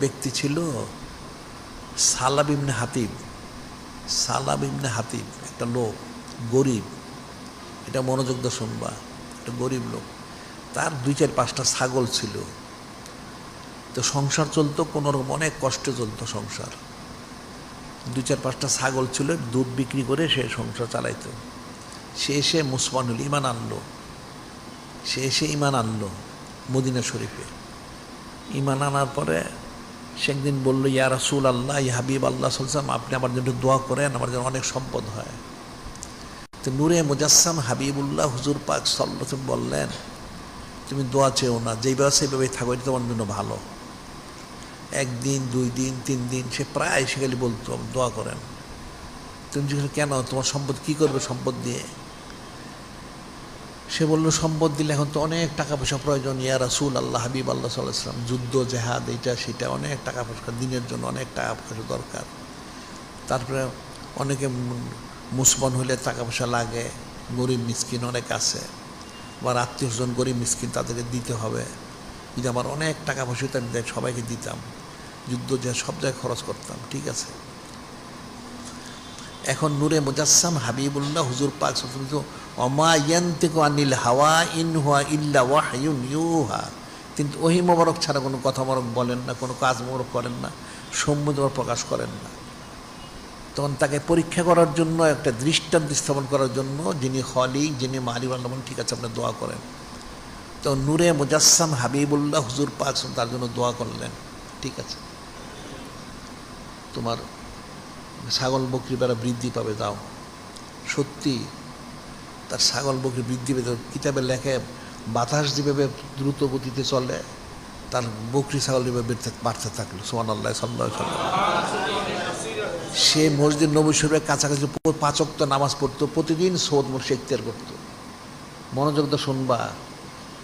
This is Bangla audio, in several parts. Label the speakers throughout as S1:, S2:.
S1: ব্যক্তি ছিল সালাব ইবনে হাতিব। সালাব ইবনে হাতিব একটা লোক, গরিব। এটা মনোযোগ শুনবা, একটা গরিব লোক। তার দুই চার পাঁচটা ছাগল ছিল। তো সংসার চলতো, কোনো রকম অনেক কষ্টে চলতো সংসার। দুই চার পাঁচটা ছাগল ছিল, দুধ বিক্রি করে সে সংসার চালাইতো। সে এসে মুসমানুল ইমান আনলো। সে এসে ইমান আনলো মদিনা শরীফে। ইমান আনার পরে সে একদিন বলল, ইয়া রাসুল আল্লাহ ইয়া হাবিব আল্লাহ সাল্লাম আপনি আমার জন্য দোয়া করেন, আমার জন্য অনেক সম্পদ হয়। তো নূরে মুজাসসাম হাবিবুল্লাহ হুজুর পাক সাল্লাম বললেন, তুমি দোয়া চেও না, যেইভাবে সেইভাবেই থাকো, এটা তোমার জন্য ভালো। একদিন, দুই দিন, তিন দিন, সে প্রায় সে খালি বলতো, দোয়া করেন। তুমি কেন? তোমার সম্পদ কী করবে সম্পদ দিয়ে? সে বলল, সম্পদ দিলে এখন তো অনেক টাকা পয়সা প্রয়োজন। ইয়া রাসুল আল্লাহ হাবিব আল্লাহ সাল্লাহাম যুদ্ধ, জেহাদ, এইটা, সেটা, অনেক টাকা পয়সা দিনের জন্য অনেক টাকা পয়সা দরকার। তারপরে অনেকে মুসলমান হলে টাকা পয়সা লাগে, গরিব মিসকিন অনেক আছে আমার আত্মীয় স্বজন গরিব মিসকিন তাদেরকে দিতে হবে। যদি আমার অনেক টাকা পয়সা আমি সবাইকে দিতাম। যুদ্ধ যে সব জায়গায় খরচ করতাম, ঠিক আছে? এখন নূরে মুজাসসাম হাবিবুল্লাহ হুজুর পাক তো অমা ইয়ান্তিকু আনিল হাওয়া ইন হুয়া ইল্লা ওয়াহায়ুন ইউহা। কিন্তু ওহি মোবারক ছাড়া কোনো কথা মোবারক বলেন না, কোনো কাজ মোবারক করেন না সম্মুদ প্রকাশ করেন না। তখন তাকে পরীক্ষা করার জন্য, একটা দৃষ্টান্ত স্থাপন করার জন্য যিনি হলিক যিনি মালিক, আল্লাহ ঠিক আছে, আপনি দোয়া করেন। তো নূরে মুজাসসাম হাবিবুল্লাহ হুজুর পাক তার জন্য দোয়া করলেন, ঠিক আছে, তোমার ছাগল বকরি বেড়া বৃদ্ধি পাবে, দাও। সত্যি তার ছাগল বকরি বৃদ্ধি পেতে কিতাবে লেখে, বাতাস যেভাবে দ্রুত গতিতে চলে, তার বকরি ছাগল যেভাবে বাড়তে থাকল সোমান আল্লাহ সাল্লাহ সে মসজিদ নবী শরীফের কাছাকাছি পাঁচক্ত নামাজ পড়তো, প্রতিদিন সৌদ মোর ইখতিয়ার করতো। মনোযোগ তো শুনবা,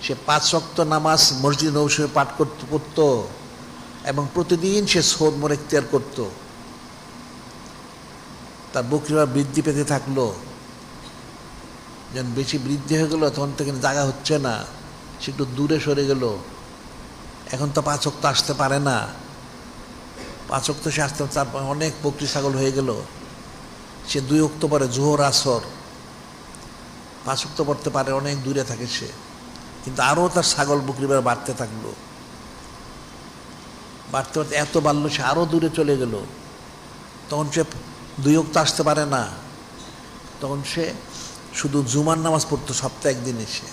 S1: সে পাঁচ শক্ত নামাজ মসজিদ নবী শরীফে পাঠ করতে, পড়তো, এবং প্রতিদিন সে সৌদ মোর ইখতিয়ার করতো। তার বকরিরা বৃদ্ধি পেতে থাকল যখন বেশি বৃদ্ধি হয়ে গেলো, তখন থেকে জায়গা হচ্ছে না। সে একটু দূরে সরে গেল। এখন তো পাঁচক তো আসতে পারে না। পাঁচক তো সে আসতে তারপর অনেক বকরি ছাগল হয়ে গেল। সে দুই অক্ত পরে জোহর আসর। পাঁচক তো পড়তে পারে, অনেক দূরে থাকে সে। কিন্তু আরও তার ছাগল বকরি বেড়া বাড়তে থাকল। বাড়তে বাড়তে এত বাড়লো, সে আরও দূরে চলে গেল। তখন সে দুই অক্ত আসতে পারে না। তখন সে শুধু জুমার নামাজ পড়তো, সপ্তাহে একদিন এসে।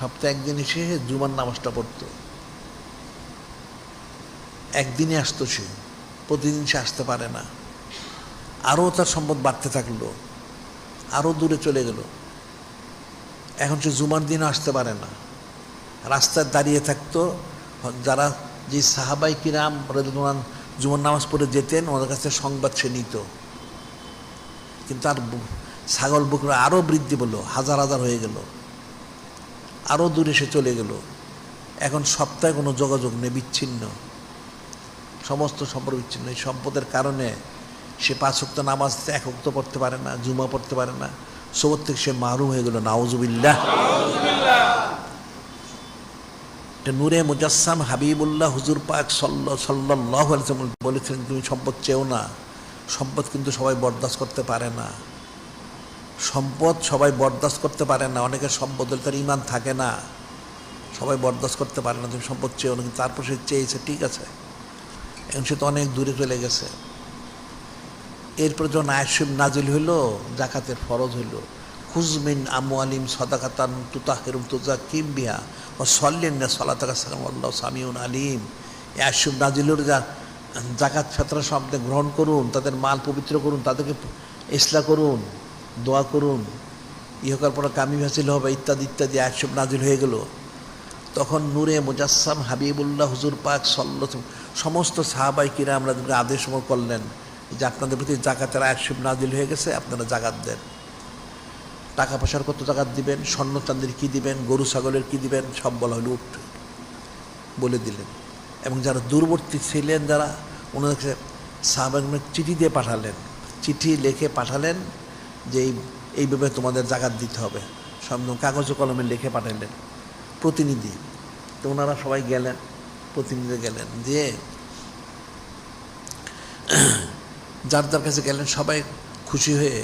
S1: সপ্তাহে একদিন এসে জুমার নামাজটা পড়তো। একদিনে আসতো সে, প্রতিদিন সে আসতে পারে না। আরও তার সম্পদ বাড়তে থাকল, আরও দূরে চলে গেল। এখন সে জুমার দিনও আসতে পারে না। রাস্তায় দাঁড়িয়ে থাকতো, যারা যে সাহাবাই কিরাম রেদমান জুমার নামাজ পড়ে যেতেন ওদের কাছে সংবাদ সে নিত। কিন্তু আর ছাগল বকরা আরও বৃদ্ধি পেল, হাজার হাজার হয়ে গেল। আরও দূরে সে চলে গেল। এখন সপ্তাহে কোনো যোগাযোগ নেই, বিচ্ছিন্ন। সমস্ত সম্পর্ক বিচ্ছিন্ন। এই সম্পদের কারণে সে পাঁচ উক্ত নামাজ এক উক্ত পড়তে পারে না, জুমা পড়তে পারে না। সবর থেকে সে মারুম হয়ে গেল, নাউজুবিল্লাহ। নূরে মুজাসসাম হাবিবুল্লাহ হুজুর পাক সাল্লাহ সাল্লাহ বলেছিলেন, তুমি সম্পদ চেও না। সম্পদ কিন্তু সবাই বরদাস্ত করতে পারে না। সম্পদ সবাই বরদাস্ত করতে পারে না, অনেকের সম্পদ হলে তার ইমান থাকে না। সবাই বরদাস্ত করতে পারে না, তুমি সম্পদ চেয়েও কিন্তু তারপর সে চেয়েছে, ঠিক আছে। এখন সে তো অনেক দূরে চলে গেছে। এরপর যখন আয়সিম নাজিল হইল, জাকাতের ফরজ হইল, খুজমিন আমু আলিম সদাকাতান তুতা হেরুম তুজা কিম বিহা ও সল্লেন না সামিউন আলিম। এ আয়সিম নাজিলুর যা, জাকাত ফেতরা শব্দ গ্রহণ করুন, তাদের মাল পবিত্র করুন, তাদেরকে ইসলা করুন। দোয়া করুন ইহকার পর কামি হাসিল হবে, ইত্যাদি ইত্যাদি একসব নাজিল হয়ে গেল। তখন নূরে মুজাসসাম হাবিবুল্লাহ হুজুর পাক সল্ল সমস্ত সাহাবাই কিরা আমরা আদেশ করলেন যে আপনাদের প্রতি জাকাতের একশব নাজিল হয়ে গেছে, আপনারা জাকাত দেন। টাকা পয়সার কত জাকাত দিবেন, স্বর্ণ চান্দির কী দিবেন, গরু, ছাগলের কী দিবেন, সব বলা হলো উঠ, বলে দিলেন। এবং যারা দূরবর্তী ছিলেন, যারা ওনাদেরকে সাহাবাগ চিঠি দিয়ে পাঠালেন, চিঠি লিখে পাঠালেন যে এই এইভাবে তোমাদের জাগাত দিতে হবে। সব কাগজ কলমে লিখে পাঠাইলেন। প্রতিনিধি, তো ওনারা সবাই গেলেন, প্রতিনিধি গেলেন। যে যার যার কাছে গেলেন, সবাই খুশি হয়ে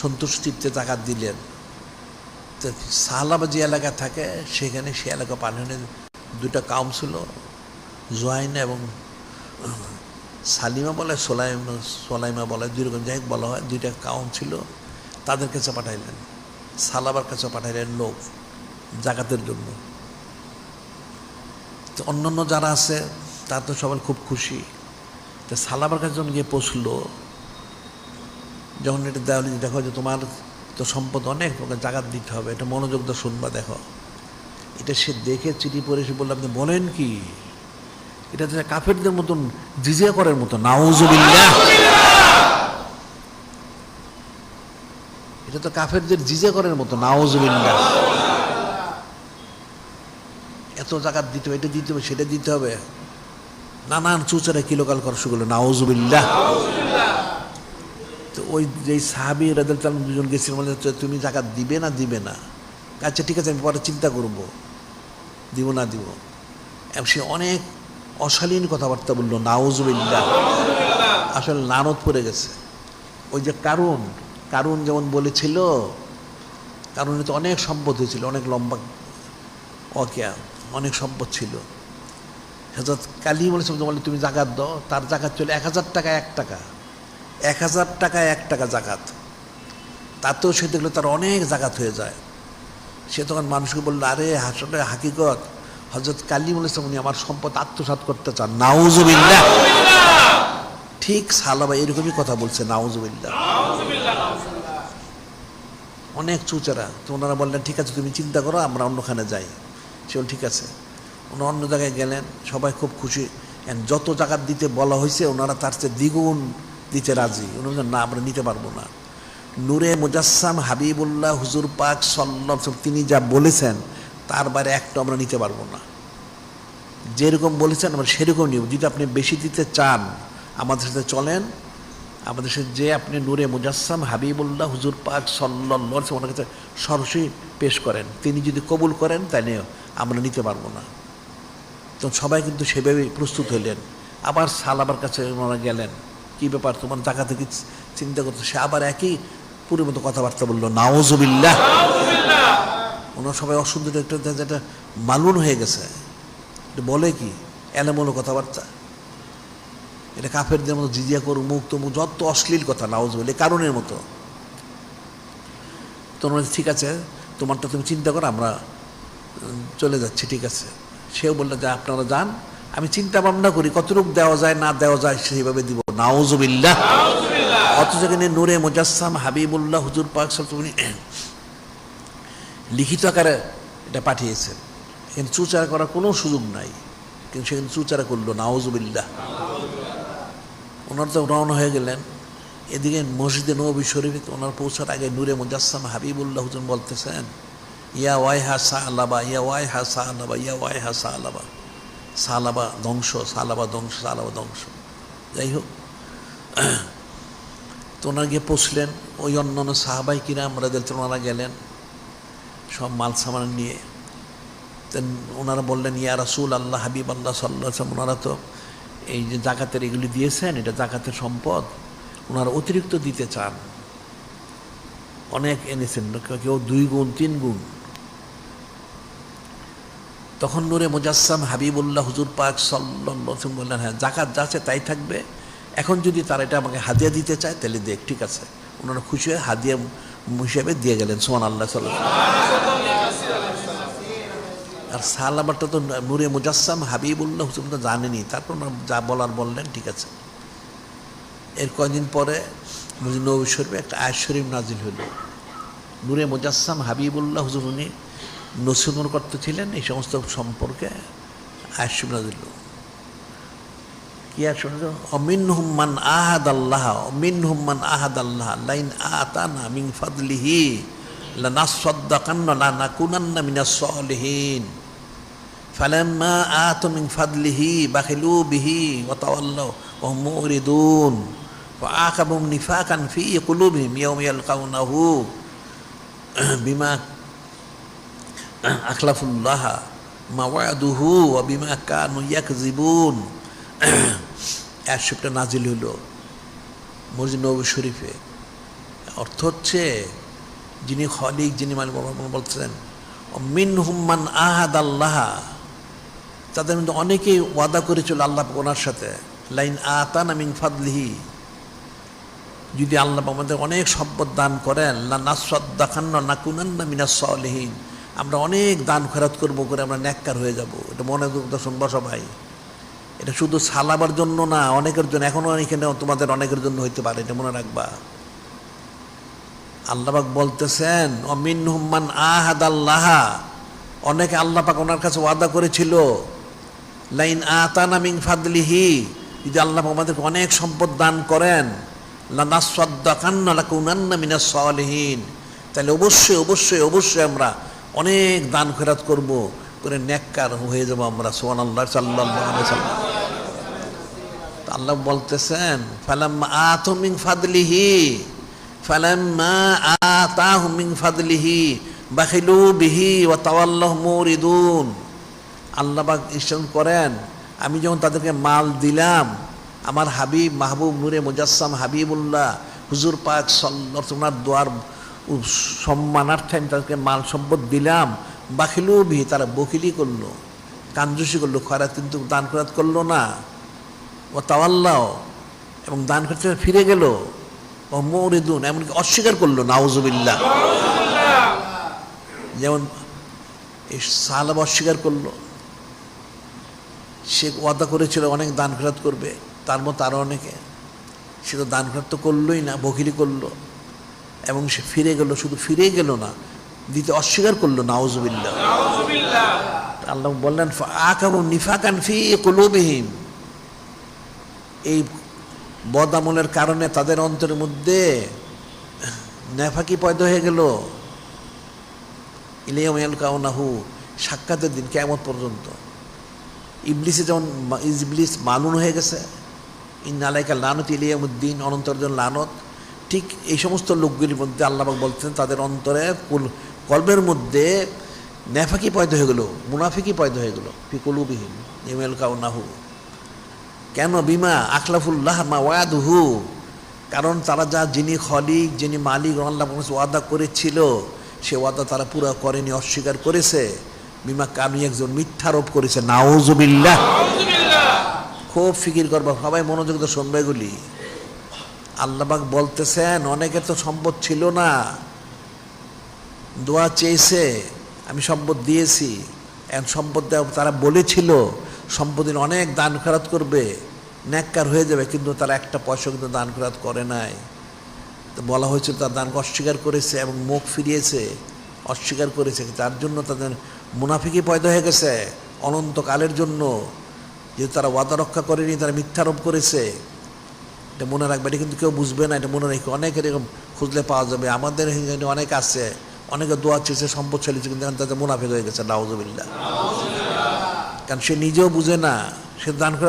S1: সন্তুষ্টিতে জাগাত দিলেন তো সাহালাবা যে এলাকা থাকে, সেখানে সে এলাকা পাঠানোর দুটা কাউন্সিলর জয়েন এবং সালিমা বলে, সোলাইমা সোলাইমা বলে, দুই রকম, যাই বলা হয়, দুইটা কাউম ছিল, তাদের কাছে পাঠাইলেন। সালাবার কাছে পাঠাইলেন লোক, জাকাতের জন্য। তো অন্যান্য যারা আছে, তারা তো সবাই খুব খুশি। তো সালাবার কাছে যখন গিয়ে পৌঁছলো, যখন এটা দেওয়া দেখো যে তোমার তো সম্পদ অনেক, তোমাকে জাগাত দিতে হবে, এটা মনোযোগ দিয়ে শুনবা, দেখো। এটা সে দেখে চিঠি পড়ে এসে বলল, আপনি বলেন কি? এটা তো কাফেরদের মতন জিজিয়া করার মতো। নাউজুবিল্লাহ। এটা তো কাফেরদের জিজে করার মতো। নাউজুবিল্লাহ। এত জাকাত দিতে হবে, এটা দিতে হবে, সেটা দিতে হবে। নানান চুচারা কিলোকাল করা শুরু করল নাউজুবিল্লাহ। তো ওই যে সাহাবি রাজাল চালন দুজন গেছিল বলে তো তুমি জাকাত দিবে না দিবে না? আচ্ছা ঠিক আছে, আমি পরে চিন্তা করব। দিব না দিব। এবং সে অনেক অশালীন কথাবার্তা বলল, নাউজুবিল্লাহ। আসলে লানত পড়ে গেছে। ওই যে কারণ কারণ যেমন বলেছিল কারণে তো অনেক সম্পদ হয়েছিল, অনেক লম্বা অকেয়া অনেক সম্পদ ছিল। হাজরত কালী বলেছিল বলে, তুমি জাকাত দাও। তার জাকাত চলে এক হাজার টাকা, এক টাকা। এক হাজার টাকা, এক টাকা জাকাত। তাতেও সে দেখল তার অনেক জাকাত হয়ে যায়। সে তখন মানুষকে বলল, আরে আসলে হাকিকত হজরত কালী বলেছে উনি আমার সম্পদ আত্মসাৎ করতে চান। নাউজুবিল্লাহ। ঠিক সালাবা এরকমই কথা বলছে নাউজুবিল্লাহ। অনেক চুচারা। তো ওনারা বললেন ঠিক আছে তুমি চিন্তা করো আমরা অন্যখানে যাই। সে ঠিক আছে। ওনারা অন্য জায়গায় গেলেন সবাই খুব খুশি। যত জায়গার দিতে বলা হয়েছে ওনারা তার চেয়ে দ্বিগুণ দিতে রাজি। উনি না আমরা নিতে পারব না। নূরে মুজাসসাম হাবিবুল্লাহ হুজুর পাক সাল্লাম তিনি যা বলেছেন তার বাইরে একটা আমরা নিতে পারব না। যেরকম বলেছেন, আমরা সেরকম নিব। যদি আপনি বেশি দিতে চান, আমাদের সাথে চলেন। আমাদের সাথে যে আপনি নূরে মুজাসসাম হাবিবুল্লাহ হুজুর পাক সাল্লাহ ওনার কাছে সরাসরি পেশ করেন। তিনি যদি কবুল করেন তাহলে আমরা নিতে পারব না। তো সবাই কিন্তু সেভাবেই প্রস্তুত হলেন আবার সালাবার কাছে ওনারা গেলেন। কী ব্যাপার, তোমার জায়গা থেকে চিন্তা করতো সে আবার একই পুরো মতো কথাবার্তা বলল নাওজবিল্লাহ ওনার সবাই অসুন্দর একটা যেটা মালুন হয়ে গেছে। এটা বলে কি? এলেমলো কথাবার্তা। এটা কাফেরদের মতো জিজিয়া করু মুখ তমুক যত অশ্লীল কথা নাওজবিল্লা বলে কারণের মতো। তোমার ঠিক আছে তোমারটা তুমি চিন্তা করো আমরা চলে যাচ্ছি ঠিক আছে। সেও বলল যে আপনারা যান আমি চিন্তা ভাবনা করি কতটুকু দেওয়া যায় না দেওয়া যায় সেইভাবে দিব। নাওজবিল্লাহ অথচ এখানে নূরে মুজাসসাম হাবিবুল্লাহ হুজুর পাক ওয়াসাল্লাম লিখিত আকারে এটা পাঠিয়েছেন এখানে চুচারা করার কোনো সুযোগ নাই। কিন্তু সেখানে চুচারা করল নাওজবিল্লাহ ওনার তো রওনা হয়ে গেলেন। এদিকে মসজিদে নবী শরীফে ওনার পৌঁছার আগে নূরে মুজাসসাম হাবিবুল্লাহ হুজুর বলতেছেন, ইয়া ওয়াই হা সা আলাবা ইয়া ওয়াই হা সা আলাবা ইয়া ওয়াই হা সা আলাবা সালাবা ধ্বংস সালাবা ধ্বংস সালাবা ধ্বংস। যাই হোক, তো ওনার গিয়ে পৌঁছলেন। ওই অন্য অন্য সাহাবাই কিনা আমরা দেখতে ওনারা গেলেন। সব মাল সামান নিয়ে। ওনারা বললেন, ইয়া রাসুল আল্লাহ হাবিব আল্লাহ সাল্লাহ ওনারা তো এই যে জাকাতের এগুলি দিয়েছেন, এটা জাকাতের সম্পদ। ওনারা অতিরিক্ত দিতে চান। অনেক এনেছেন, কেউ দুই গুণ, তিন গুণ। তখন নূরে মুজাসসাম হাবিবুল্লাহ হুজুর পাক সাল্লাম বললেন হ্যাঁ জাকাত যা আছে তাই থাকবে। এখন যদি তারা এটা আমাকে হাদিয়া দিতে চায়, তাহলে দেখ, ঠিক আছে। ওনারা খুশি হয়ে হাদিয়া হিসেবে দিয়ে গেলেন সোমান আল্লাহ সাল্লাম। আর সালামারটা তো নূরে মুজাসসাম হাবিবুল্লাহ হুসুন তো জানেনি তারপর যা বলার বললেন, ঠিক আছে। এর কয়দিন পরে নবী শরীফে একটা আয় শরীফ নাজিল হইল নূরে মুজাসসাম হাবিবুল্লাহ হুজুর উনি নসিমন করতে ছিলেন, এই সমস্ত সম্পর্কে আয় শরীফ নাজিল কি আর শুনে অমিন হুম্মান আহাদ আল্লাহ অমিন হুম্মান আহাদ আল্লাহ লাইন আতানা মিন ফাদলিহি। লানাসাদ্দাকান্না লানাকুনান্না মিনাস সালিহিন فلما آتوا من فضله بخلوا به وتولوا وهم مؤردون وعاقبهم نفاقا في قلوبهم يوم يلقونه بما أخلفوا الله ما وعده وبما كانوا يكذبون এয়ারশিপটা নাজিল হইল মসজিদ নবী শরীফে অর্থ হচ্ছে যিনি খলিক, যিনি মালিক বলছেন মিন হুম্মান আহাদ আল্লাহ তাদের মধ্যে অনেকেই ওয়াদা করেছিল আল্লাহ ওনার সাথে, লাইন আতান মিন ফাদলিহি। যদি আল্লাহ আমাদের অনেক সম্পদ দান করেন না নাসাদ্দাখান্ন না কুনান্না মিনাস সলিহীন। আমরা অনেক দান খেরাত করব করে আমরা ন্যাক্কার হয়ে যাব। এটা মনে তো শুনব সবাই। এটা শুধু সালাবার জন্য না, অনেকের জন্য এখনও এখানে তোমাদের অনেকের জন্য হইতে পারে, এটা মনে রাখবা। আল্লাহবাক বলতেছেন অমিন হুম্মান আহাদ আল্লাহ অনেকে আল্লাহ পাক ওনার কাছে ওয়াদা করেছিল, লাইন আতানা মিং ফাদলিহি। যদি আল্লাহ আমাদেরকে অনেক সম্পদ দান করেন সালিহিন। তাহলে অবশ্যই অবশ্যই অবশ্যই আমরা অনেক দান খেরাত করব, করে নেককার হয়ে যাব আমরা আলাইহি সাল্লাম তা আল্লাহ বলতেছেন ফালাম আতমিং ফাদলিহি। ফালাম্মা আতাহু মিন ফাদলিহি বাখিলু বিহি ওয়া তাওয়াল্লাহু মুরিদুন। আল্লাহ পাক ইসলাম করেন, আমি যখন তাদেরকে মাল দিলাম, আমার হাবিব মাহবুব নূরে মুজাসসাম হাবিবুল্লাহ, হুজুর পাক ওনার দোয়ার সম্মানার্থে আমি তাদেরকে মাল সম্পদ দিলাম, বাখিলু বিহি, তারা বকিলি করল কাঞ্জুসি করল, খয়রাত কিন্তু দান খয়রাত করল না। ও তাওয়াল্লাহ, এবং দান করতে ফিরে গেল। ও মৌরিদুন এমনকি অস্বীকার করল নাউজুবিল্লাহ। যেমন এই সালাব অস্বীকার করল সে ওয়াদা করেছিল অনেক দান খেরাত করবে তার মতো আরও অনেকে। সে তো দান খেরাত তো করলোই না বকিলি করল এবং সে ফিরে গেল শুধু ফিরেই গেল না দিতে অস্বীকার করল নাউজুবিল্লাহ। আল্লাহ বললেন আকারু নিফাকান ফি কুলুবিহিম। এই বদ আমলের কারণে তাদের অন্তরের মধ্যে নেফাকি পয়দা হয়ে গেল। ইলিয়াম সাক্ষাতের দিন কেমন পর্যন্ত। ইবলিসে যেমন ইবলিস মালুন হয়ে গেছে ইন আলাইকা লানত ইলিয়ামুদ্দিন জন লানত। ঠিক এই সমস্ত লোকগুলির মধ্যে আল্লাহবাক বলতেন তাদের অন্তরে কুল- কল্পের মধ্যে নেফাকি পয়দা হয়ে গেল, মুনাফিকি পয়দা হয়ে গেল ফিকুলুবিহীন ইমেল কাউনাহু কেন বিমা? আখলাফুল্লাহ মা ওয়াদুহু। কারণ তারা যা যিনি খলিক যিনি মালিক আল্লাহ ওয়াদা করেছিল সে ওয়াদা তারা পুরো করেনি অস্বীকার করেছে। বিমা কামি একজন মিথ্যারোপ করেছে। নাউজুবিল্লাহ। খুব ফিকির করব সবাই মনোযোগ তো শুনবে এগুলি। আল্লাহবাক বলতেছেন অনেকের তো সম্পদ ছিল না। দোয়া চেয়েছে আমি সম্পদ দিয়েছি। এখন সম্পদ দেওয়া তারা বলেছিল। সম্পদের অনেক দান খরাত করবে ন্যাক্কার হয়ে যাবে, কিন্তু তারা একটা পয়সা কিন্তু দান খরাত করে নাই। তো বলা হয়েছিল তার দান অস্বীকার করেছে এবং মুখ ফিরিয়েছে, অস্বীকার করেছে তার জন্য তাদের মুনাফিকি পয়দা হয়ে গেছে, অনন্তকালের জন্য। যেহেতু তারা ওয়াদা রক্ষা করেনি, তারা মিথ্যারোপ করেছে। এটা মনে রাখবে, এটা কিন্তু কেউ বুঝবে না, এটা মনে রেখে অনেক এরকম খুঁজলে পাওয়া যাবে। আমাদের অনেক আছে, অনেকে দোয়া চেয়েছে, সম্পদ চালিয়েছে, কিন্তু তাদের মুনাফিক হয়ে গেছে, নাউজুবিল্লাহ। কারণ সে নিজেও বুঝে না সে দান